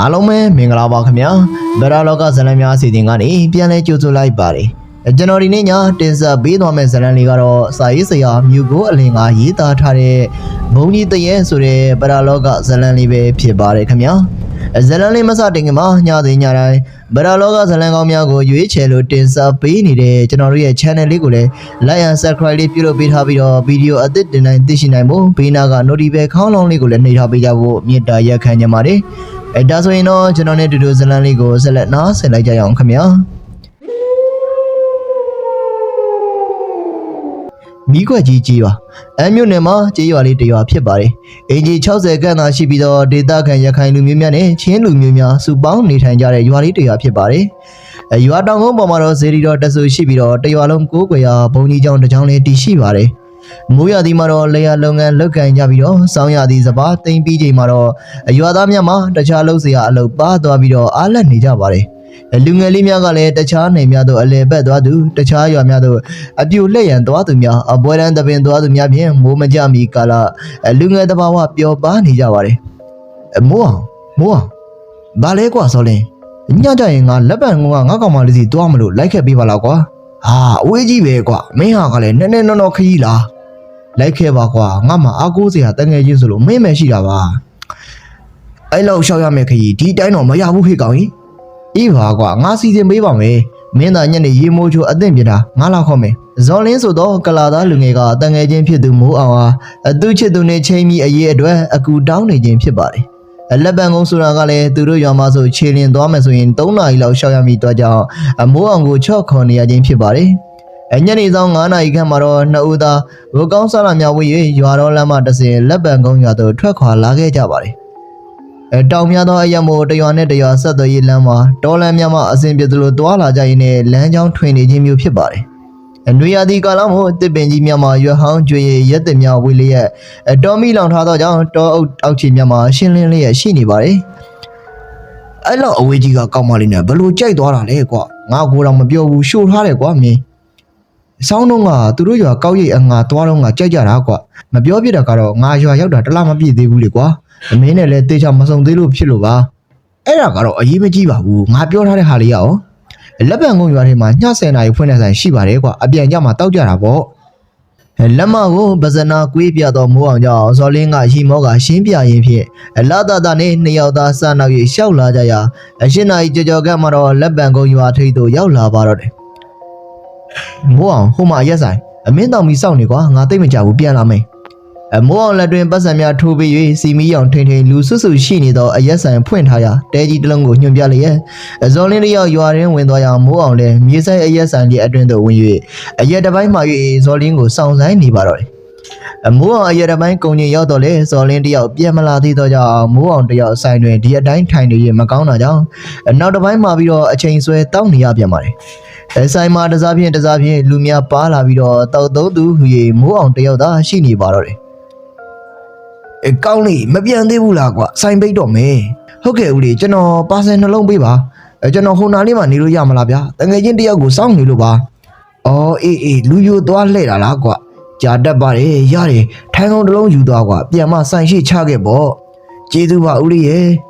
အားလုံးပဲမင်္ဂလာပါခင်ဗျာဗရာလောကဇလံများအစီအစဉ်ကနေပြန်လဲကြိုဆိုလိုက်ပါတယ်ကျွန်တော်ဒီနေ့ညတင်ဆက်ပေးသွားမယ့်ဇလံလေးကတော့စာရေးဆရာမြူကိုအလင်ကရေးသားထားတဲ့ဘုံကြီးတရဲဆိုတဲ့ဗရာလောကဇလံလေးပဲဖြစ်ပါတယ်ခင်ဗျာဇလံလေးမစတင်ခင်မှာညစဉ်ညတိုင်းဗရာလောကဇလံကောင်းများကိုရွေးချယ်လို့တင်ဆက်ပေးနေတဲ့ကျွန်တော်တို့ရဲ့ channel လေးကိုလည်း like and subscribe လေးပြုလုပ်ပေးထားပြီးတော့ဗီဒီယိုအသစ်တင်တိုင်းသိရှိနိုင်ဖို့ဘေးနားက notification ခေါင်းလောင်းလေးကိုလည်းနှိပ်ထားပေးကြဖို့မေတ္တာရက်ခံကြပါတယ် အဲဒါဆိုရင်တော့ကျွန်တော်နဲ့တူတူဇလန်လေးကိုဆက်လက်နားဆင်လိုက်ကြရအောင်ခင်ဗျာမိခွက်ကြီးကြီးပါအမျိုးနယ်မှာကြေးရွာလေးတစ်ရွာဖြစ်ပါတယ်အင်ဂျီ60ခန့်သာရှိပြီးတော့ဒေသခံရခိုင်လူမျိုးများနဲ့ချင်းလူမျိုးများစုပေါင်းနေထိုင်ကြတဲ့ရွာလေးတစ်ရွာဖြစ်ပါတယ်အဲရွာတောင်ကုန်းပေါ်မှာတော့ဇေဒီတော်တဆူရှိပြီးတော့တစ်ရွာလုံးကိုးကွယ်ရာဘုံကြီးကျောင်းတစ်ကျောင်းလေးတည်ရှိပါတယ် မိုးရသည်မှာတော့လေယာလုပ်ငန်းလုပ်ကင်ကြပြီးတော့စောင်းရသည်စပါးတိမ်ပြီးချိန်မှာတော့အရွာသားများမှာတခြားလုပ်စရာအလုပ်ပါသွားပြီးတော့အားလက်နေကြပါတယ်အဲလူငယ်လေးများကလည်းတခြားနေများတို့အလဲပတ်သွားသူတခြားရွာများတို့အပြူလက်ရန်သွားသူများအပွဲတန်းတပင်သွားသူများဖြင့်မိုးမကြမီကာလအဲလူငယ်တစ်ပါးဝပျော်ပါနေကြပါတယ်အဲမိုးအောင်မိုးအောင်ဘာလဲကွာစောလင်းညကြရင်ငါလက်ပံကငါကောင်မလေးစီတွားမလို့လိုက်ခဲ့ပေးပါလားကွာဟာအဝေးကြီးပဲကွာမင်းဟာကလည်းနည်းနည်းနော်နော်ခကြီးလား လိုက်ခဲ့ပါကွာငါမှအားကိုးစရာတငယ်ချင်းဆိုလို့မင်းမရှိတာပါအဲ့လောက်ရှောက်ရမယ့်ခကြီးဒီတိုင်းတော့မရဘူးခေကောင်ကြီးအေးပါကွာငါစီစဉ်ပေးပါမယ်မင်းသားညနေရေမိုးချိုအသင့်ပြတာငါလောက်ခေါ်မယ်ဇော်လင်းဆိုတော့ကလာသားလူငယ်ကတငယ်ချင်းဖြစ်သူမိုးအောင်ဟာအသူချစ်သူနဲ့ချိန်ပြီးအရေးအတွက်အကူတောင်းနေခြင်းဖြစ်ပါတယ်အလက်ပံကုန်းဆိုတာကလည်းသူတို့ရွာမှာဆိုခြေလင်သွားမယ်ဆိုရင်3နာရီလောက်ရှောက်ရမိတော့ကြောင်းအမိုးအောင်ကိုချော့ခေါ်နေရခြင်းဖြစ်ပါတယ် အညနေဆောင်9နာရီခန့်မှာတော့နှစ်ဦးသားဘိုးကောင်းဆလာမြောက်ဝေး၍ရွာတော်လမ်းမှတစဉ်လက်ပံကုန်းရွာသို့ထွက်ခွာလာခဲ့ကြပါတယ်။အဲတောင်များသောအရက်မို့တရွာနဲ့တရွာဆက်သွယ်ရေးလမ်းမှာတောလမ်းများမှအစဉ်ပြေသလိုတွာလာကြရင်းနဲ့လမ်းကြောင်းထွင်နေခြင်းမျိုးဖြစ်ပါတယ်။အနွေရာသီကာလမို့တစ်ပင်ကြီးများမှာရွက်ဟောင်းကျွေရက်တင်များဝေလျက်အတော်မီလောင်ထားသောကြောင့်တောအုပ်အောက်ခြေများမှာရှင်းလင်းလျက်ရှိနေပါတယ်။အဲ့လောက်အဝေးကြီးကကောက်မလေးနဲ့ဘလို့ကြိုက်သွားတာလဲကွာငါကိုယ်တော့မပြောဘူးရှို့ထားတယ်ကွာမင်း ဆောင်းတော့ကသူတို့ရွာကောက်ရိတ်အငါသွားတော့ကကြိုက်ကြတာကွာမပြောပြတာကတော့ငါရွာရောက်တာတစ်လမပြည့်သေးဘူးလေကွာအမင်းနဲ့လည်းတေချာမစုံသေးလို့ဖြစ်လို့ပါအဲ့ဒါကတော့အရေးမကြီးပါဘူးငါပြောထားတဲ့ဟာလေးရအောင်လက်ပံကုန်းရွာထဲမှာည10နာရီဖွင့်တဲ့ဆိုင်ရှိပါတယ်ကွာအပြန်ကြမှာတောက်ကြတာပေါ့လက်မကိုပဇနာကွေးပြတော့မိုးအောင်ကြောင့်ဇော်လင်းကရီမောကရှင်းပြရင်းဖြင့်အလာတာတာနဲ့နှစ်ယောက်သားစနောက်၍ရှောက်လာကြရာအရှင်နာကြီးကြော်ကြော်ကမှတော့လက်ပံကုန်းရွာထိပ်သို့ရောက်လာပါတော့တယ် မိုးအောင်ဟိုမှာရက်ဆိုင်အမင်းတောင်မီစောင့်နေကွာငါသိမ့်မကြဘူးပြန်လာမယ်အမိုးအောင်လက်တွင်ပတ်စံများထိုးပြီး၍စီမီအောင်ထိန်ထိန်လူဆွဆွရှိနေသောအရက်ဆိုင်ဖွင့်ထားရာတဲကြီးတစ်လုံးကိုညွှန်ပြလျက်အစောလင်းတစ်ယောက်ရွာရင်းဝင်သွားရာမိုးအောင်လည်းမြေဆိုင်အရက်ဆိုင်ကြီးအတွင်သို့ဝင်၍အရက်တစ်ပိုင်းမှ၍ဇော်လင်းကိုစောင့်ဆိုင်နေပါတော့တယ်အမိုးအောင်အရက်တစ်ပိုင်းကုံညင်ရောက်တော့လေဇော်လင်းတစ်ယောက်ပြန်မလာသေးတော့ကြောင့်မိုးအောင်တစ်ယောက်ဆိုင်တွင်ဒီအတိုင်းထိုင်နေရမကောင်းတာကြောင့်နောက်တစ်ပိုင်းမှပြီးတော့အချိန်ဆွဲတောင်းနေရပြန်ပါတယ် အဲဆိုင်မှာတစားဖြင့်တစားဖြင့်လူများပါလာပြီးတော့တောက်သုံးသူဟူ၍မိုးအောင်တယောက်သာရှိနေပါတော့တယ်။အဲကောင်းလေမပြန်သေးဘူးလားကွာဆိုင်ပိတ်တော့မယ်။ဟုတ်ကဲ့ဦးလေးကျွန်တော်ပါဆယ်နှလုံးပေးပါ။အဲကျွန်တော်ဟိုနာလေးမှာနေလို့ရမလားဗျာ။တငယ်ချင်းတယောက်ကိုစောင့်နေလို့ပါ။အော်အေးအေးလူယိုသွားလှဲ့တာလားကွာ။ကြာတတ်ပါတယ်ရတယ်ထိုင်ကုန်တစ်လုံးယူသွားကွာပြန်မဆိုင်ရှိချခဲ့ပေါ့။ကျေးဇူးပါဦးလေးရဲ့။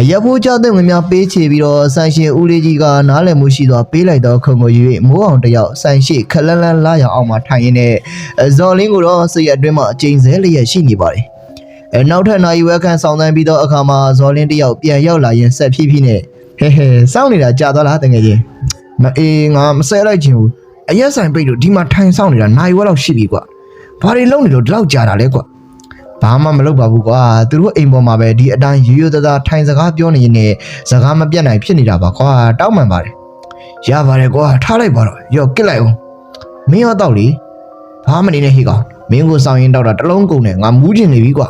အရက်ဖိုးကြတဲ့ဝင်များပေးချေပြီးတော့ဆိုင်ရှင်ဦးလေးကြီးကနားလည်မှုရှိစွာပေးလိုက်တော့ခုံကို၍မိုးအောင်တယောက်ဆိုင်ရှိခလန်းလန်းလာရောက်အောင်မှထိုင်ရင်းနဲ့ဇော်လင်းကိုတော့စိတ်အတွင်းမှာအကျဉ်းဆဲလျက်ရှိနေပါတယ်။အဲနောက်ထပ်နိုင်ဝဲခန့်ဆောင်တန်းပြီးတော့အခါမှာဇော်လင်းတယောက်ပြန်ရောက်လာရင်ဆက်ဖြည်းဖြည်းနဲ့ဟဲဟဲစောင့်နေတာကြာသွားလားတကယ်ချင်းမအေးငါမဆဲလိုက်ချင်ဘူးအရက်ဆိုင်ပိတ်လို့ဒီမှာထိုင်ဆောင်နေတာနိုင်ဝဲလောက်ရှိပြီကွာဘာတွေလုံးနေလို့ဒီလောက်ကြာတာလဲကွာ ဘာမှမလုပ်ပါဘူးကွာသူတို့အိမ်ပေါ်မှာပဲဒီအတိုင်းရိုးရိုးသားသားထိုင်စကားပြောနေရင်လည်းစကားမပြတ်နိုင်ဖြစ်နေတာပါကွာတောက်မှန်ပါတယ်ရပါတယ်ကွာထားလိုက်ပါတော့ရော့ကစ်လိုက်အောင်မင်းရောတောက်လေဘာမနေနဲ့ဟေ့ကောင်မင်းကိုစောင်းရင်တောက်တာတစ်လုံးကုန်နဲ့ငါမူးကျင်နေပြီကွာ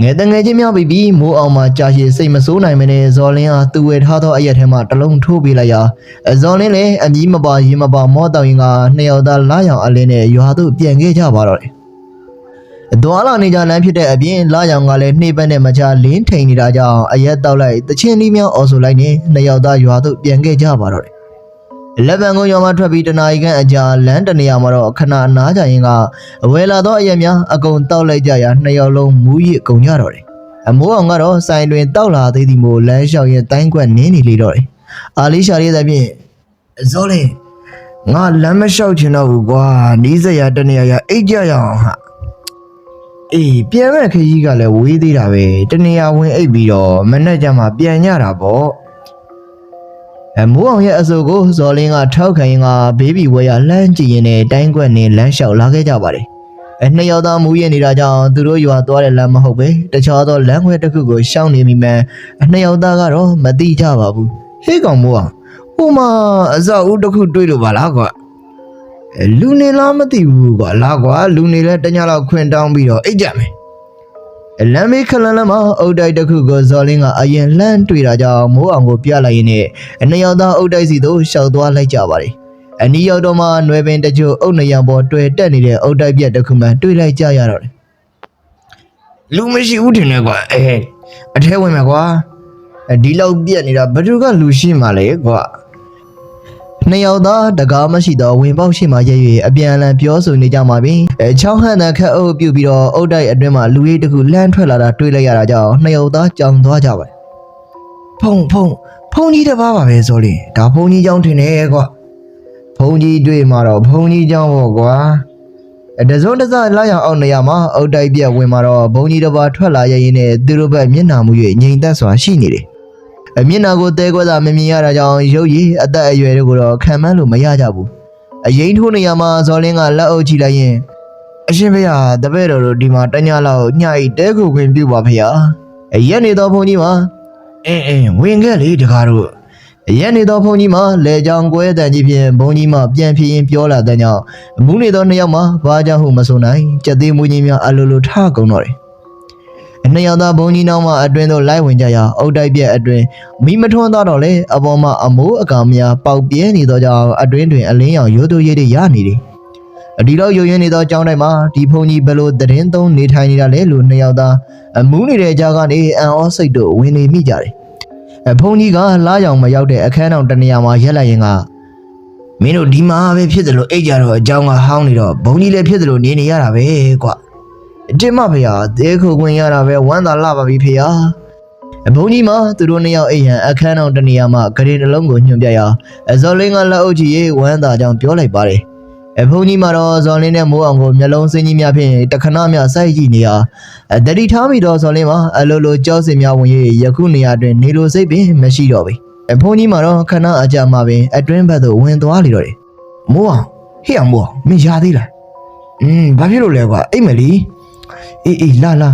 ငယ်တငယ်ချင်းများပြီပြီးမိုးအောင်မှာကြာရှည်စိတ်မဆိုးနိုင်မနဲ့ဇော်လင်းဟာသူ့ဝယ်ထားသောအရက်ထဲမှာတစ်လုံးထိုးပေးလိုက်ရာအဇော်လင်းလည်းအကြီးမပါရင်မပါမောတောင်ရင်ကနှစ်ယောက်သားလာရောင်အလင်းနဲ့ရွာသို့ပြန်ခဲ့ကြပါတော့တယ်။ သွားလာနေကြလမ်းဖြစ်တဲ့အပြင်လာရောင်ကလည်းနှိပ်ပက်နဲ့မချလင်းထိန်နေတာကြောင့်အရက်တောက်လိုက်တချင်းလေးများအော်ဆိုလိုက်နေနှစ်ယောက်သားရွာသို့ပြန်ခဲ့ကြပါတော့တယ်။လက်ပံကုန်းရွာမှာထွက်ပြီးတနာရီခန့်အကြာလမ်းတနေရာမှာတော့ခဏနားကြရင်ကအဝယ်လာသောအရက်များအကုန်တောက်လိုက်ကြရာနှစ်ယောက်လုံးမူးရစ်ကုန်ကြတော့တယ်အမိုးအောင်ကတော့ဆိုင်တွင်တောက်လာသေးသည်မို့လမ်းလျှောက်ရင်တိုင်းကွက်နင်းနေလေတော့တယ်အာလီရှာလေးသဖြင့်ဇောလင်းငါလမ်းမလျှောက်ချင်တော့ဘူးကွာနီးစရာတနေရာရအိတ်ကြရအောင်ဟာ အေးပြန်မဲ့ခကြီးကလည်းဝေးသေးတာပဲတနေရာဝင်အိတ်ပြီးတော့မနေ့ကျမှပြန်ညတာပေါ့အမိုးအောင်ရဲ့အဆိုကိုဇော်လင်းကထောက်ခံရင်ကဘေးဘီဝဲရလှမ်းကြည့်ရင်နဲ့တိုင်းကွက်နဲ့လမ်းလျှောက်လာခဲ့ကြပါတယ်အနှစ်ယောက်သားမူရနေတာကြောင့်သူတို့ရွာသွားတဲ့လမ်းမဟုတ်ပဲတခြားသောလမ်းခွဲတစ်ခုကိုရှောင်နေမိမှန်အနှစ်ယောက်သားကတော့မသိကြပါဘူးဟေးကောင်မိုးအောင်ဟိုမှာအစောက်ဦးတစ်ခုတွေ့လို့ပါလားကွာအဲ လူနေလားမသိဘူးကွာလားကွာလူနေလဲတညလောက်ခွင်တောင်းပြီးတော့အိတ်ကြမယ်အလမ်းမေးခလန်းလမ်းမှာအုတ်တိုက်တစ်ခုကိုဇော်လင်းကအရင်လှမ်းတွေ့တာကြောင့်မိုးအောင်ကိုပြလိုက်ရင်းနဲ့အနှစ်ယောက်သားအုတ်တိုက်စီသို့ရှောက်သွားလိုက်ကြပါတယ်အနီးရောက်တော့မှຫນွယ်ပင်တချို့အုတ်နရံပေါ်တွေ့တက်နေတဲ့အုတ်တိုက်ပြက်တစ်ခုမှတွေ့လိုက်ကြရတော့တယ်လူမရှိဘူးတင်နေကွာအဲအထဲဝင်မယ်ကွာဒီလောက်ပြက်နေတာဘယ်သူကလူရှိမှလဲကွာ နှစ်ယောက်သားတကားမရှိတော့ဝင်ပေါက်ရှိမှရဲ၍အပြန်အလှန်ပြောဆိုနေကြမှာပင်အဲချောင်းဟန်တဲ့ခက်အုပ်ပြုတ်ပြီးတော့အုတ်တိုက်အတွင်းမှာလူကြီးတစ်ခုလှမ်းထွက်လာတာတွေ့လိုက်ရတာကြောင့်နှစ်ယောက်သားကြောင်သွားကြပါတယ်ဖုံဖုံဖုံကြီးတစ်ပါးပါပဲဆိုလေဒါဖုံကြီးကြောင့်ထင်တယ်ကွာဖုံကြီးတွေ့မှာတော့ဖုံကြီးကြောင့်ပေါ့ကွာအဲတစုံတစလာရောက်အောင်နေရာမှာအုတ်တိုက်ပြက်ဝင်မှာတော့ဘုံကြီးတစ်ပါးထွက်လာရရင်နဲ့သူတို့ဘက်မျက်နှာမူ၍ငြိမ်သက်စွာရှိနေတယ် အမျက်နှာကိုတဲခွဲတာမမြင်ရတာကြောင့်ရုပ်ရည်အသက်အရွယ်တို့ကိုတော့ခံမှန်းလို့မရကြဘူးအရင်ထိုးနေရာမှာဇော်လင်းကလက်အုပ်ကြည့်လိုက်ရင်အရှင်ဖေဟာတပည့်တော်တို့ဒီမှာတညလောက်ညှိတဲခုခွင်ပြုပါဖေဟာအရက်နေတော့ဘုန်းကြီးမှာအင်းအင်းဝင်ခဲ့လေတကားတို့အရက်နေတော့ဘုန်းကြီးမှာလေကြောင်ကွဲတန်ကြီးဖြင့်ဘုန်းကြီးမှပြန်ဖြေရင်ပြောလာတဲ့ကြောင့်မူးနေသောနှစ်ယောက်မှာဘာကြောင့်ဟုမဆိုနိုင်ကြက်သေးမူကြီးများအလိုလိုထကုန်တော့တယ် အနှစ်ယောက်သားဘုံကြီးနောင်မှအတွင်းသို့လိုက်ဝင်ကြရာအုတ်တိုက်ပြက်အတွင်းမိမထွန်းတော့တော့လေအပေါ်မှာအမိုးအကောင်များပေါက်ပြဲနေသောကြောင့်အတွင်းတွင်အလင်းရောင်ရိုးတို့ရိပ်တွေရနေတယ်အဒီတော့ယိုယွင်းနေသောကြောင်းတိုင်းမှာဒီဘုံကြီးဘယ်လိုသတင်းသုံးနေထိုင်နေတာလဲလို့နှစ်ယောက်သားအမူးနေတဲ့ကြားကနေအန်အောစိတ်တို့ဝင်နေမိကြတယ်အဘုံကြီးကလာရောင်မရောက်တဲ့အခန်းတော်တနေရာမှာရက်လိုက်ရင်ကမင်းတို့ဒီမှာပဲဖြစ်တယ်လို့အိတ်ကြတော့အကြောင်းကဟောင်းနေတော့ဘုံကြီးလည်းဖြစ်တယ်လို့နေနေရတာပဲကွာ တင်မဖေဟာတဲခုခွင်ရတာပဲဝမ်းသာလာပါပြီဖေဟာအဘုန်းကြီးမသူတို့နှစ်ယောက်အိမ်ဟန်အခန်းတော်တနေရာမှာဂရေတစ်လုံးကိုညွှန်ပြရာအဇော်လင်းကလက်အုပ်ကြီးရေးဝမ်းသာကြောင်းပြောလိုက်ပါတယ်အဘုန်းကြီးကတော့ဇော်လင်းနဲ့မိုးအောင်ကိုမျက်လုံးစင်းကြီးများဖြင့်တခဏမျှစိုက်ကြည့်နေရာအတတိထားမိတော့ဇော်လင်းမှာအလိုလိုကြောက်စင်များဝင်၍ယခုနေရာတွင်နေလိုစိတ်ပင်မရှိတော့ပေအဘုန်းကြီးမှာတော့ခဏအကြာမှပင်အတွင်းဘက်သို့ဝင်သွားလေတော့တယ်မိုးအောင်ဟေ့အောင်မိုးအောင်မင်းရသေးလားอืมဘာဖြစ်လို့လဲကွာအိတ်မလီ အေးအေးလာလာ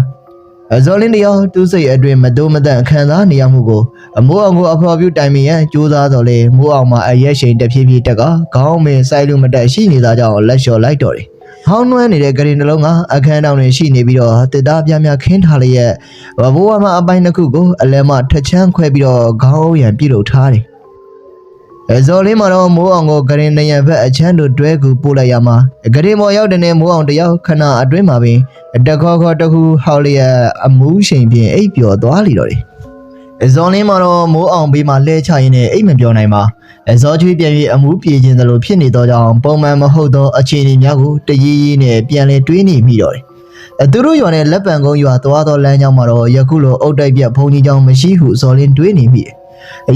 အဇော်လင်းတယောက်သူ့စိတ်အတွင်းမတိုးမတန့်ခံစားနေရမှုကိုအမိုးအောင်ကိုအဖော်ပြတိုင်မင်ရန်ကြိုးစားတော်လေမိုးအောင်မှာအရက်ရှိန်တစ်ဖြည်းဖြည်းတက်ကခေါင်းမင်းစိုက်လို့မတက်ရှိနေတာကြောင့်လက်လျှော်လိုက်တော်တယ်ဟောင်းနွမ်းနေတဲ့ဂရင်နှလုံးကအခန်းတောင်တွင်ရှိနေပြီးတော့တစ်သားပြားပြားခင်းထားလျက်ဘဘဝမှာအပိုင်းတစ်ခုကိုအလဲမထချမ်းခွဲပြီးတော့ခေါင်းရံပြုတ်လုပ်ထားတယ် အဇော်လေးမှာတော့မိုးအောင်ကိုဂရင်နရံဘက်အချမ်းတို့တွဲကူပို့လိုက်ရမှာဂရင်မော်ရောက်တဲ့မိုးအောင်တယောက်ခဏအတွင်းမှာပင်တခေါခေါတခုဟောက်လျက်အမူးရှိန်ဖြင့်အိပ်ပျော်သွားလိတော့တယ်အဇော်လင်းမှာတော့မိုးအောင်ဘေးမှာလဲချရင်းနဲ့အိပ်မပြောနိုင်ပါအဇော်ချွေးပြန်ပြီးအမူးပြေခြင်းသလိုဖြစ်နေသောကြောင့်ပုံမှန်မဟုတ်သောအခြေအနေများကိုတရီးရီးနဲ့ပြန်လဲတွေးနေမိတော့တယ်အသူတို့ရွာနဲ့လက်ပံကုန်းရွာသွားသောလမ်းကြောင်းမှာတော့ယခုလိုအုတ်တိုက်ပြဘုံကြီးကြောင်မရှိဟုဇော်လင်းတွေးနေမိတယ်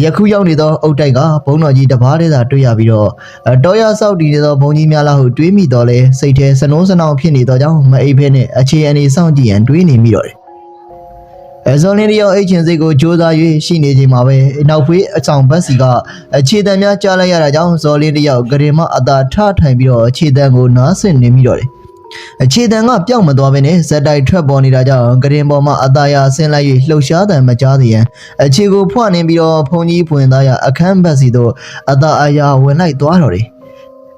ယခုရောက်နေသောအုတ်တိုက်ကဘုံတော်ကြီးတစ်ပါးတည်းသာတွေ့ရပြီးတော့အတော်ရဆောက်တည်နေသောဘုံကြီးများလားဟုတွေးမိတော့လဲစိတ်ထဲစနှုံးစနှောင်ဖြစ်နေသောကြောင့်မအိပ်ဖဲနဲ့အခြေအနေစောင့်ကြည့်ရန်တွေးနေမိတော့တယ်အဇွန်လင်းတယောက်အိတ်ချင်စိတ်ကိုကြိုးစား၍ရှိနေချိန်မှာပဲနောက်ဖေးအဆောင်ဘက်စီကအခြေတံများကြားလိုက်ရတာကြောင့်ဇော်လင်းတယောက်ကရင်မအသာထထိုင်ပြီးတော့အခြေတံကိုနားဆင်နေမိတော့တယ် အခြေတံကပျောက်မသွားဘဲနဲ့ဇက်တိုက်ထွက်ပေါ်နေတာကြောင့်ဂရင်ပေါ်မှာအသာရဆင်းလိုက်၍လှုပ်ရှားတံမကြားသေးရန်အခြေကိုဖွင့်နေပြီးတော့ဖုန်ကြီးပွင့်သားရအခန်းဘက်စီသို့အသာအရာဝင်လိုက်သွားတော့တယ်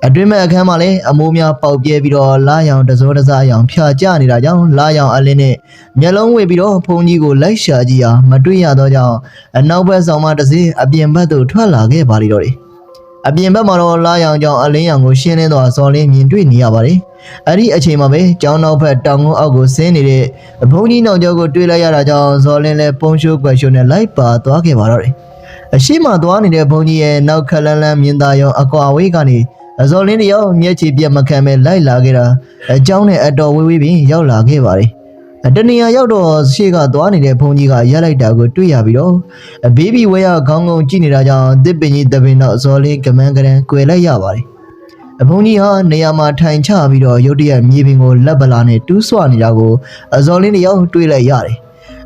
အတွင်းမဲ့အခန်းမှာလည်းအမိုးများပေါက်ပြဲပြီးတော့လာရောင်တစိုးတစားအရောင်ဖြာကျနေတာကြောင့်လာရောင်အလင်းနဲ့မျက်လုံးဝေပြီးတော့ဖုန်ကြီးကိုလိုက်ရှာကြည့်ရာမတွေ့ရတော့ကြောင့်အနောက်ဘက်ဆောင်မှတစ်စီးအပြင်ဘက်သို့ထွက်လာခဲ့ပါလိမ့်တော့တယ် အပြင်ဘက်မှာတော့လာရောင်ကြောင်အလင်းရောင်ကိုရှင်းလင်းတော့ဇော်လင်းမြင်တွေ့နေရပါတယ်။အဲ့ဒီအချိန်မှာပဲကျောင်းနောက်ဘက်တောင်ကုန်းအောက်ကိုဆင်းနေတဲ့ဘုံကြီးနောက်ကျောကိုတွေ့လိုက်ရတာကြောင့်ဇော်လင်းလည်းပုံရှိုးကွယ်ရှိုးနဲ့လိုက်ပါသွားခဲ့ပါတော့တယ်။အရှိမသွားနေတဲ့ဘုံကြီးရဲ့နောက်ခက်လန်းလန်းမြင်သာရောင်အကွာဝေးကနေဇော်လင်းတယောက်မျက်ခြေပြက်မခံပဲလိုက်လာခဲ့တာအကျောင်းနဲ့အတော်ဝေးဝေးပင်ရောက်လာခဲ့ပါတယ်။အ တနေရာရောက်တော့ရှေ့ကသွားနေတဲ့ဘုံကြီးကရက်လိုက်တာကိုတွေ့ရပြီးတော့ဘေဘီဝဲရခေါင်းကုန်းကြည့်နေတာကြောင့်တစ်ပင်ကြီးတပင်တော့ဇော်လင်းကမန်းကရန်ကွယ်လိုက်ရပါတယ်အဘုံကြီးဟာနေရာမှာထိုင်ချပြီးတော့ရုတ်တရက်မြေပြင်ကိုလက်ပလာနဲ့တူးဆွနေတာကိုအဇော်လင်းတယောက်တွေ့လိုက်ရတယ်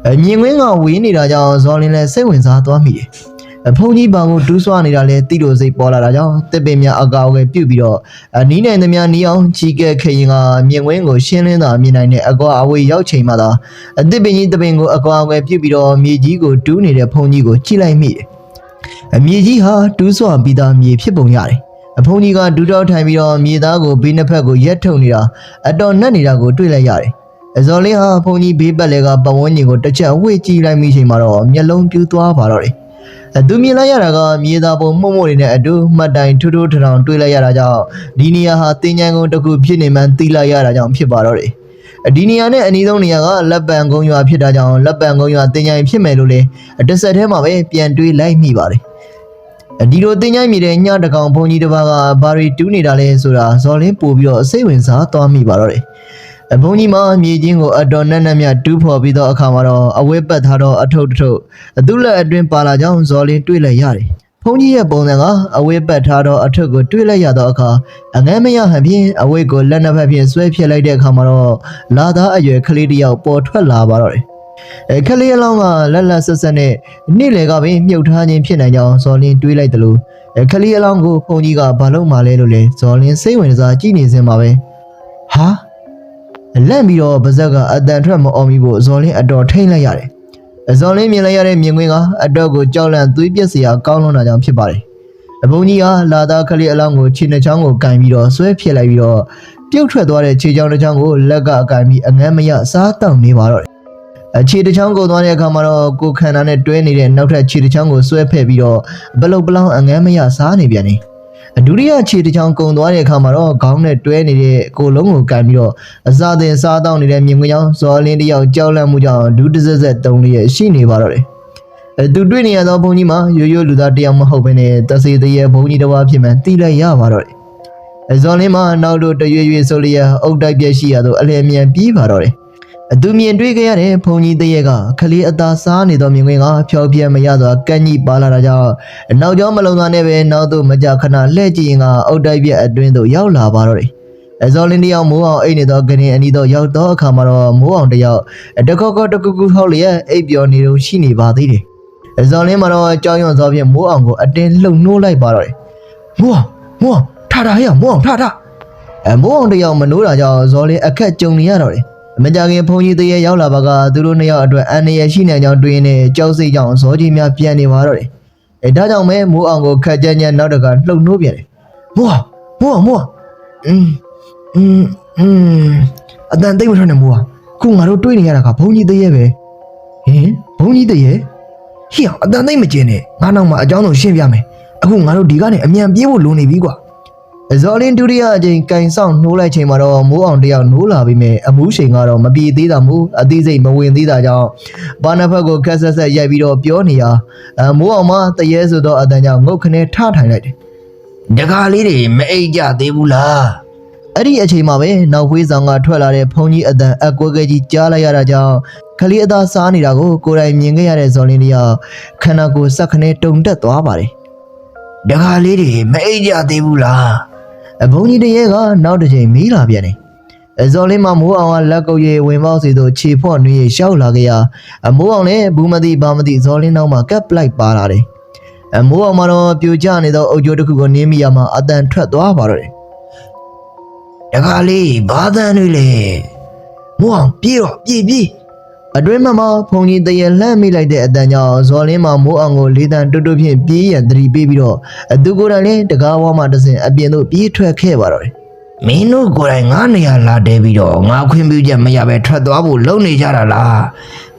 အမြင်ကွင်းကဝေးနေတာကြောင့်ဇော်လင်းလည်းစိတ်ဝင်စားသွားမိတယ်အ ဖုန်ကြီးပါကိုတူးဆွနေတာလဲတိလို့စိတ်ပေါ်လာတာကြောင့်တစ်ပင်များအကာအကွယ်ပြုတ်ပြီးတော့အနီးနိုင်သမျှနီးအောင်ချီကဲခရင်ကမြင်ကွင်းကိုရှင်းလင်းသာမြင်နိုင်တဲ့အကွာအဝေးရောက်ချိန်မှသာအတစ်ပင်ကြီးတစ်ပင်ကိုအကွာအကွယ်ပြုတ်ပြီးတော့မြေကြီးကိုတူးနေတဲ့ဖုန်ကြီးကိုကြည့်လိုက်မိတယ်အမြေကြီးဟာတူးဆွပြီးသားမြေဖြစ်ပုံရတယ်အဖုန်ကြီးကဒူးတောက်ထိုင်ပြီးတော့မြေသားကိုဘေးနှစ်ဖက်ကိုရက်ထုတ်နေတာအတော်နှက်နေတာကိုတွေ့လိုက်ရတယ်အဇော်လေးဟာဖုန်ကြီးဘေးပတ်လေကပဝန်းကျင်ကိုတစ်ချက်ဝှေ့ကြည့်လိုက်မိချိန်မှာတော့မျက်လုံးပြူးသွားပါတော့တယ်။ သူမြင်လိုက်ရတာကမြေသားပုံမှုန့်မှုန့်နေတဲ့အတူမှတ်တိုင်ထူးထူးထထောင်တွေးလိုက်ရတာကြောင့်ဒီနေရာဟာတင်းကျန်းကုန်းတစ်ခုဖြစ်နေမှန်းသိလိုက်ရတာကြောင့်ဖြစ်ပါတော့တယ်ဒီနေရာနဲ့အနီးဆုံးနေရာကလက်ပံကုန်းရွာဖြစ်တာကြောင့်လက်ပံကုန်းရွာတင်ကြိုင်ဖြစ်မယ်လို့လေတစ်ဆက်တည်းမှာပဲပြန်တွေးလိုက်မိပါတယ်ဒီလိုတင်ကြိုင်မိတဲ့ညတကောင်ဘုံကြီးတစ်ပါးကဘာတွေတူးနေတာလဲဆိုတာဇော်လင်းပို့ပြီးတော့စိတ်ဝင်စားသွားမိပါတော့တယ် အဘုံကြီးမမြေချင်းကိုအတော်နဲ့နဲ့မြတူးဖော်ပြီးတော့အခါမှာတော့အဝဲပတ်ထားတော့အထုပ်တစ်ထုပ်သူ့လက်အတွင်းပါလာကြောင်းဇော်လင်းတွေ့လိုက်ရတယ်။ဘုံကြီးရဲ့ပုံစံကအဝဲပတ်ထားတော့အထုပ်ကိုတွေ့လိုက်ရတော့အခါအငမ်းမရဟန်ဖြင့်အဝဲကိုလက်နှစ်ဖက်ဖြင့်ဆွဲဖြစ်လိုက်တဲ့အခါမှာတော့လာသားအရွယ်ကလေးတစ်ယောက်ပေါ်ထွက်လာပါတော့တယ်။အဲကလေးအလောင်းကလက်လက်ဆက်ဆက်နဲ့နေ့လေကပင်မြုပ်ထားခြင်းဖြစ်နိုင်ကြောင်းဇော်လင်းတွေးလိုက်တယ်လို့အဲကလေးအလောင်းကိုဘုံကြီးကဘာလို့မှလဲလို့လဲဇော်လင်းစိတ်ဝင်စားကြည့်နေစင်ပါပဲ။ဟာ လန့်ပြီးတော့ပါဇက်ကအတန်ထွက်မအောင်မိဖို့ဇော်လင်းအတော်ထိမ့်လိုက်ရတယ်။အဇော်လင်းမြင်လိုက်ရတဲ့မြင်ကွင်းကအတော့ကိုကြောက်လန့်သွေးပြက်စရာကောင်းလွန်းတာကြောင့်ဖြစ်ပါတယ်။အဘုံကြီးကလာသားကလေးအလောင်းကိုခြေနှချောင်းကိုကင်ပြီးတော့ဆွဲဖြစ်လိုက်ပြီးတော့ပြုတ်ထွက်သွားတဲ့ခြေချောင်းတစ်ချောင်းကိုလက်ကအကင်ပြီးအငမ်းမရစားတောက်နေပါတော့တယ်။အခြေတစ်ချောင်းကိုသွားတဲ့အခါမှာတော့ကိုခန္ဓာနဲ့တွဲနေတဲ့နောက်ထပ်ခြေတစ်ချောင်းကိုဆွဲဖက်ပြီးတော့ဘလုတ်ပလောင်းအငမ်းမရစားနေပြန်တယ်။ ဒုတိယခြေတစ်ချောင်းကုံသွားတဲ့အခါမှာတော့ခေါင်းနဲ့တွဲနေတဲ့ကိုလုံးကိုကန်ပြီးတော့အစာသင်စားတောင်းနေတဲ့မြင်ကွင်းကြောင့်ဇော်လင်းတယောက်ကြောက်လန့်မှုကြောင့်ဒူးတစ်စက်စက်တုံးလေးရဲ့ရှိနေပါတော့တယ်။အဲသူတွေ့နေရသောဘုံကြီးမှာရိုးရိုးလူသားတယောက်မဟုတ်ဘဲနဲ့တဆေတရေဘုံကြီးတစ်ပါးဖြစ်မှန်သိလိုက်ရပါတော့တယ်။အဲဇော်လင်းမှာနောက်တော့တရွေ့ရွေ့ဆိုလျက်အုတ်တိုက်ပြက်ရှိရသောအလယ်အမြန်ပြေးပါတော့တယ်။ အသူမြင်တွေ့ခဲ့ရတဲ့ဘုံကြီးတရေကခလေးအသားစားနေသောမြင်ကွင်းကဖြောပြဲမရစွာကန့်ကြီးပါလာတာကြောင့်နောက်ကျောင်းမလုံသားနဲ့ပဲနောက်သို့မကြခဏလှည့်ကြည့်ရင်ကအုတ်တိုက်ပြက်အတွင်းသို့ရောက်လာပါတော့တယ်။အဇော်လင်းတယောက်မိုးအောင်အိတ်နေသောကနေအနီးသို့ရောက်သောအခါမှာတော့မိုးအောင်တယောက်တကောကောတကူကူဟောက်လျက်အိပ်ပျော်နေတော့ရှိနေပါသေးတယ်။အဇော်လင်းမှာတော့ကြောင်းရွံ့သောဖြင့်မိုးအောင်ကိုအတင်းလှုပ်နှိုးလိုက်ပါတော့တယ်။မိုးအောင်မိုးအောင်ထထဟဲ့မိုးအောင်ထထအမိုးအောင်တယောက်မနိုးတာကြောင့်ဇော်လင်းအခက်ကြုံနေရတော့တယ်။ မကြခင်ဘုံကြီးတရေရောက်လာပါကသူတို့နှစ်ယောက်အတွက်အန်ရရှိနေကြောင်းတွေးနေကြောက်စိတ်ကြောင့်ဇောကြီးများပြန်နေပါတော့တယ်။အဲဒါကြောင့်မဲမိုးအောင်ကိုခက်ကြမ်းကြမ်းနောက်တကလှုပ်နှိုးပြန်တယ်။မိုးအောင်မိုးအောင်မိုးအောင်အင်းအင်းအင်းအတန်သိမ့်မထွက်နဲ့မိုးအောင်ခုငါတို့တွေးနေရတာကဘုံကြီးတရေပဲ။ဟင်ဘုံကြီးတရေဟိအောင်အတန်သိမ့်မကျင်းနဲ့ငါနောက်မှအကြောင်းဆုံးရှင်းပြမယ်။အခုငါတို့ဒီကနေအမြန်ပြေးဖို့လိုနေပြီကွာ။ ဇော်လင်းဒုတိယအကြိမ်ကင်ဆောင်နှိုးလိုက်ချိန်မှာတော့မိုးအောင်တယောက်နှိုးလာပြီးမြဲအမှုချိန်ကတော့မပြေသေးတာမို့အသေးစိတ်မဝင်သေးတာကြောင့်ဘာနာဖက်ကိုခက်ဆက်ဆက်ရိုက်ပြီးတော့ပြောနေရအမိုးအောင်မှတရေဆိုတော့အတန်ကြောင့်ငုတ်ခနဲထထိုင်လိုက်တယ်တကားလေးတွေမအိတ်ကြသေးဘူးလားအဲ့ဒီအချိန်မှာပဲနောက်ဖေးဆောင်ကထွက်လာတဲ့ဖုန်ကြီးအတန်အကွဲကွဲကြီးကြားလိုက်ရတာကြောင့်ခလေးအသားစားနေတာကိုကိုယ်တိုင်မြင်ခဲ့ရတဲ့ဇော်လင်းတယောက်ခန္ဓာကိုယ်စက်ခနဲတုန်တက်သွားပါတယ်တကားလေးတွေမအိတ်ကြသေးဘူးလား အဘုံကြီးတရေကနောက်တစ်ချိန်မေးလာပြန်တယ်။အဇော်လေးမမိုးအောင်ကလက်ကုပ်ရည်ဝင်ပေါက်စီသို့ခြေဖော့နှွေးရရှောက်လာခဲ့ရအမိုးအောင်လည်းဘူးမသိဘာမသိဇော်လင်းနောက်မှာကပ်ပလိုက်ပါလာတယ်။အမိုးအောင်မှာတော့ပြိုကျနေသောအုပ်ကျိုးတစ်ခုကိုနင်းမိရမှာအတန်ထွက်သွားပါတော့တယ်တကားလေးဘာသန်းတွေလဲ။မိုးအောင်ပြေးတော့ပြေးပြေး အတွင်းမှာမှဖုန်ကြီးတရေလှမ်းမိလိုက်တဲ့အတန်ကြောင့်ဇော်လင်းမှာမိုးအောင်ကိုလေးတန်တွတ်တွတ်ဖြင့်ပြေးရန်တတိပေးပြီးတော့အသူကိုယ်တိုင်လည်းတကားဝါမှတစ်စင်အပြင်သို့ပြေးထွက်ခဲ့ပါတော့တယ်။မင်းတို့ကိုယ်တိုင်ငါနေရာလာတဲပြီးတော့ငါခွင့်ပြုချက်မရပဲထွက်သွားဖို့လုံနေကြတာလား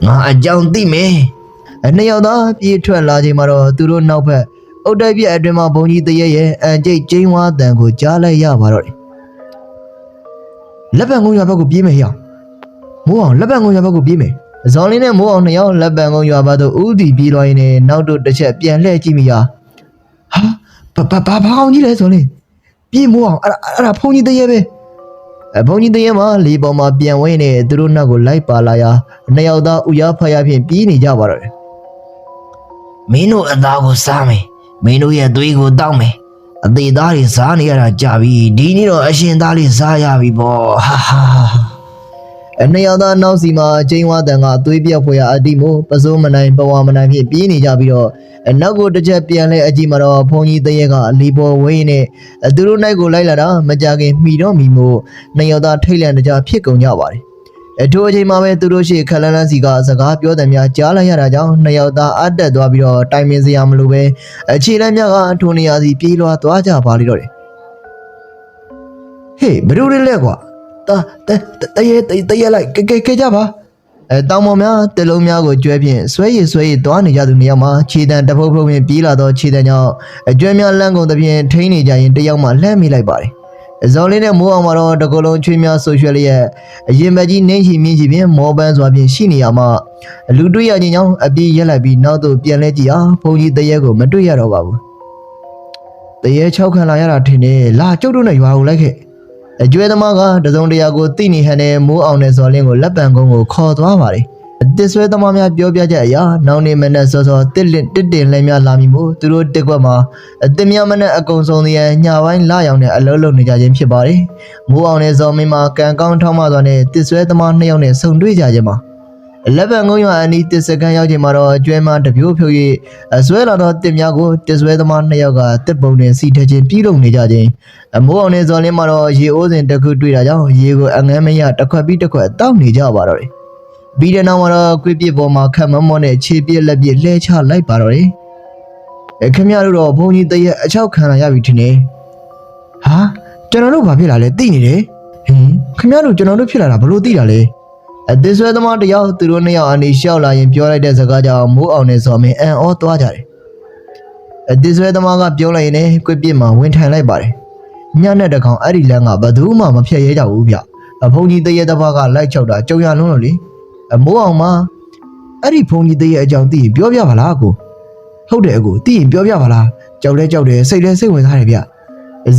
ငါအကြောင်းသိမယ်အနှစ်ယောက်သားပြေးထွက်လာချိန်မှာတော့သူတို့နောက်ဘက်အုတ်တိုက်ပြက်အတွင်မှာဘုံကြီးတရက်ရဲ့အန်ကျိတ်ကျင်းဝါတန်ကိုကြားလိုက်ရပါတော့တယ်လက်ပံကုန်းရွာဘက်ကိုပြေးမယ်ဟျောင်းမိုးအောင်လက်ပံကုန်းရွာဘက်ကိုပြေးမယ် ဇော်လင်းနဲ့မိုးအောင်နှစ်ယောက်လက်ပံကုန်းရွာဘက်သို့ဥတီပြေးသွားရင်လည်းနောက်တို့တစ်ချက်ပြန်လှည့်ကြည့်မိရဟာဘာဘာဘာဘာအောင်ကြီးလဲဇော်လင်းပြေးမိုးအောင်အဲ့ဒါအဲ့ဒါဘုံကြီးတရက်ပဲအဘုံကြီးတရေမှာလေပေါ်မှာပြန်ဝဲနေသူတို့နောက်ကိုလိုက်ပါလာရာနှစ်ယောက်သားဥရားဖယားဖြင့်ပြေးနေကြပါတော့တယ်မင်းတို့အသားကိုစားမယ်မင်းတို့ရဲ့သွေးကိုတောက်မယ်အသေးသားတွေစားနေရတာကြပြီဒီနေ့တော့အရှင်သားလေးစားရပြီပေါ့ဟာဟာဟာ အနှစ်ယောက်သားနောက်စီမှာကျင်းဝါတန်ကသွေးပြက်ဖွယ်ရာအတိမို့ပစိုးမနိုင်ပဝါမနိုင်ဖြင့်ပြေးနေကြပြီးတော့အနောက်ကိုတစ်ချက်ပြန်လဲအကြည့်မှာတော့ဘုံကြီးတရေကလေပေါ်ဝင်းနေသူတို့နိုင်ကိုလိုက်လာတာမကြခင်မှီတော့မှီမို့နှစ်ယောက်သားထိတ်လန့်တကြားဖြစ်ကုန်ကြပါတယ်အထိုအချိန်မှာပဲသူတို့ရှိခက်လန်းလန်းစီကစကားပြောတယ်များကြားလိုက်ရတာကြောင့်နှစ်ယောက်သားအတက်သွားပြီးတော့တိုင်ပင်စရာမလိုပဲအခြေလမ်းများကထိုနေရာစီပြေးလွှားသွားကြပါလိမ့်တော့တယ်ဟေးဘယ်လိုလဲကွာ တာတတရေတရေလိုက်ကဲကဲကြပါအဲတောင်ပေါ်များတလုံးများကိုကျွဲဖြင့်ဆွဲရည်ဆွဲရည်သွားနေကြသူနှစ်ယောက်မှာခြေတံတဖုတ်ဖုတ်ဖြင့်ပြေးလာသောခြေတံကြောင့်အကျွဲများလန့်ကုန်သဖြင့်ထိန်းနေကြရင်တစ်ယောက်မှလှမ်းမိလိုက်ပါတယ်ဇော်လေးနဲ့မိုးအောင်မှာတော့တကလုံးချွေးများဆိုရှယ်လီရဲ့အရင်မကြီးနှင်းချီမြင့်ချီဖြင့်မောပန်းစွာဖြင့်ရှိနေရမှာလူတွေ့ရခြင်းကြောင့်အပြေးရက်လိုက်ပြီးနောက်သို့ပြန်လဲကြည့်အောင်ဘုန်းကြီးတရေကိုမတွေ့ရတော့ပါဘူးတရေ၆ခန့်လာရတာထင်တယ်လာကျုပ်တို့နဲ့ရွာကိုလိုက်ခဲ့ အကျွဲသမားကတစုံတရာကိုတိနေဟန်နဲ့မိုးအောင်တဲ့ဇော်လင်းကိုလက်ပံကုန်းကိုခေါ်သွားပါတယ်။တစ်ဆွဲသမားများပြောပြချက်အရနောက်နေ့မနက်စောစောတစ်လင့်တစ်တင်လှမ်းများလာမိမို့သူတို့တစ်ကွက်မှာအတင်များမနက်အကုံဆုံးတဲ့ညပိုင်းလာရောက်တဲ့အလုံးလုံးနေကြခြင်းဖြစ်ပါတယ်။မိုးအောင်တဲ့ဇော်မင်းမှာကံကောင်းထောင်းမစွာနဲ့တစ်ဆွဲသမားနှစ်ယောက်နဲ့ဆုံတွေ့ကြခြင်းမှာ လက်ပံကုန်းရွာအနီးတစ်စကန်ရောက်ခြင်းမှာတော့အကျွဲမတပြိုးဖြို၍အဆွဲလာတော့တစ်များကိုတစ်ဆွဲသမားနှစ်ယောက်ကတစ်ပုံနဲ့စီထခြင်းပြုလုပ်နေကြခြင်းအမိုးအောင်နဲ့ဇော်လင်းမှာတော့ရေအိုးစင်တစ်ခုတွေ့တာကြောင့်ရေကိုအငမ်းမရတစ်ခွက်ပြီးတစ်ခွက်တောက်နေကြပါတော့တယ်။ပြီးတဲ့နောက်မှာတော့ကွေးပြစ်ပေါ်မှာခတ်မမောနဲ့ခြေပြက်လက်ပြက်လှဲချလိုက်ပါတော့တယ်။အဲခင်ဗျားတို့တော့ဘုံကြီးတရက်အချောက်ခံလာရပြီထင်တယ်။ဟာကျွန်တော်တို့ဘာဖြစ်လာလဲသိနေတယ်။ဟင်ခင်ဗျားတို့ကျွန်တော်တို့ဖြစ်လာတာဘလို့သိတာလဲ။ အသစ်ဆွဲသမားတယောက်သူတို့နှစ်ယောက်အနေလျှောက်လာရင်ပြောလိုက်တဲ့စကားကြောင့်မိုးအောင်နဲ့ဇော်မင်းအံ့ဩသွားကြတယ်။အသစ်ဆွဲသမားကပြောလိုက်ရင်လည်းကွေးပြစ်မှာဝင်ထိုင်လိုက်ပါတယ်။ညနဲ့တကောင်အဲ့ဒီလမ်းကဘယ်သူမှမဖြတ်ရဲကြဘူးဗျအဖုန်ကြီးတရေတစ်ပါးကလိုက်ချောက်တာကြုံရလုံးလို့လေအမိုးအောင်မအဲ့ဒီဖုန်ကြီးတရေအကြောင်းသိရင်ပြောပြပါလားအကိုဟုတ်တယ်အကိုသိရင်ပြောပြပါလားကြောက်လဲကြောက်တယ်စိတ်လဲစိတ်ဝင်စားတယ်ဗျ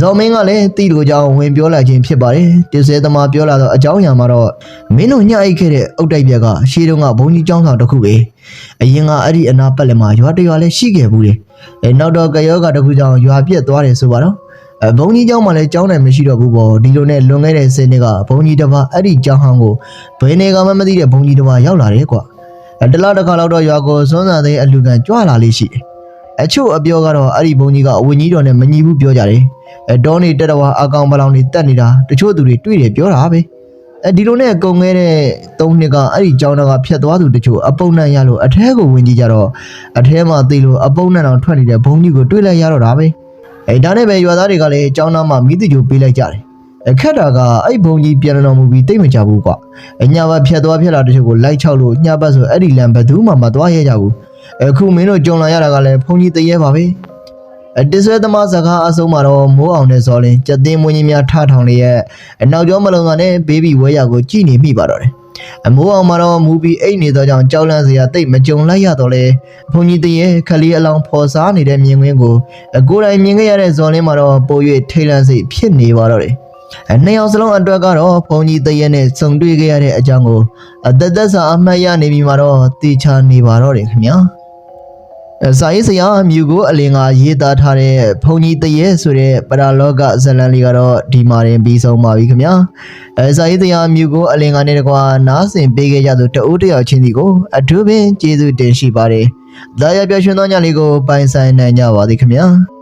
ဇော်မင်းကလည်းတိလိုကြောင်းဝင်ပြောလာခြင်းဖြစ်ပါတယ်။တင်ဆဲသမားပြောလာတော့အကြောင်းအရာမှာတော့မင်းတို့ညှအိတ်ခဲ့တဲ့အုတ်တိုက်ပြက်ကရှေးတုန်းကဘုံကြီးကျောင်းဆောင်တစ်ခုပဲ။အရင်ကအဲ့ဒီအနာပတ်လည်မှာရွာတရွာလည်းရှိခဲ့ဘူးလေ။အဲနောက်တော့ကယောဂတစ်ခုကြောင်းရွာပြက်သွားတယ်ဆိုပါတော့။အဘုံကြီးကျောင်းမှာလည်းကျောင်းနိုင်မရှိတော့ဘူးပေါ့။ဒီလိုနဲ့လွန်ခဲ့တဲ့ဆယ်နှစ်ကဘုံကြီးတစ်ပါးအဲ့ဒီကျောင်းဟောင်းကိုဘယ်နေကမှမသိတဲ့ဘုံကြီးတစ်ပါးရောက်လာတယ်ကွာ။တလားတစ်ခါလောက်တော့ရွာကိုစွန်းစားသေးအလူကန်ကြွလာလေးရှိတယ် အချို့အပြောကတော့အဲ့ဒီဘုံကြီးကဝင်းကြီးတော်နဲ့မညီဘူးပြောကြတယ်အတော်နေတက်တော်အကောင်ပလောင်နေတက်နေတာတချို့သူတွေတွေ့တယ်ပြောတာပဲအဲဒီလိုနဲ့ကုံခဲ့တဲ့၃နှစ်ကအဲ့ဒီကြောင်းတော်ကဖြတ်သွားသူတချို့အပုံနဲ့ရလို့အထဲကိုဝင်ကြည့်ကြတော့အထဲမှာသိလို့အပုံနဲ့တော့ထွက်နေတဲ့ဘုံကြီးကိုတွေ့လိုက်ရတော့တာပဲအဲဒါနဲ့ပဲရွာသားတွေကလည်းကြောင်းသားမှာမိသူကြီးပေးလိုက်ကြတယ်အခက်တာကအဲ့ဘုံကြီးပြန်တော်မူပြီးတိတ်မကြဘူးကွာအညာဘက်ဖြတ်သွားဖြတ်လာတချို့ကိုလိုက်ချောက်လို့ညဘက်ဆိုအဲ့ဒီလမ်းဘယ်သူမှမသွားရကြဘူး အခုမင်းတို့ကြုံလာရတာကလည်းဘုံကြီးတရေပါပဲအတဆွဲသမားစကားအဆုံးမှာတော့မိုးအောင်နဲ့ဇော်လင်းကြက်သိန်းမွင်းကြီးများထထောင်လေးရဲ့အနောက်ကျောမလုံးကနဲ့ဘေဘီဝဲရကိုကြည်နေမိပါတော့တယ်အမိုးအောင်မှာတော့မူပြီးအိတ်နေသောကြောင့်ကြောက်လန့်စရာတိတ်မကြုံလိုက်ရတော့လေဘုံကြီးတရေခလေးအလောင်းဖော်စားနေတဲ့မြင်ကွင်းကိုအကိုယ်တိုင်မြင်ခဲ့ရတဲ့ဇော်လင်းမှာတော့ပို၍ထိတ်လန့်စိတ်ဖြစ်နေပါတော့တယ်။အ နှစ်ယောက်စလုံးအတွက်ကတော့ဘုံကြီးတရက်နဲ့စုံတွေ့ခဲ့ရတဲ့အကြောင်းကိုအသက်သက်စာအမှတ်ရနေပြီမှာတော့တေချာနေပါတော့တယ်ခင်ဗျာ။အဲစာရေးဆရာမြူကိုအလင်ကရေးသားထားတဲ့ဘုံကြီးတရက်ဆိုတဲ့ပရာလောကဇတ်လန်လေးကတော့ဒီမှာရင်ပြီးဆုံးပါပြီခင်ဗျာ။အဲစာရေးဆရာမြူကိုအလင်ကနဲ့တကွာနားဆင်ပေးခဲ့ကြသူတအိုးတယောက်ချင်းစီကိုအထူးပင်ကျေးဇူးတင်ရှိပါတယ်။ဒါရပြည့်ရွှင်သောညလေးကိုပိုင်ဆိုင်နိုင်ကြပါသည်ခင်ဗျာ။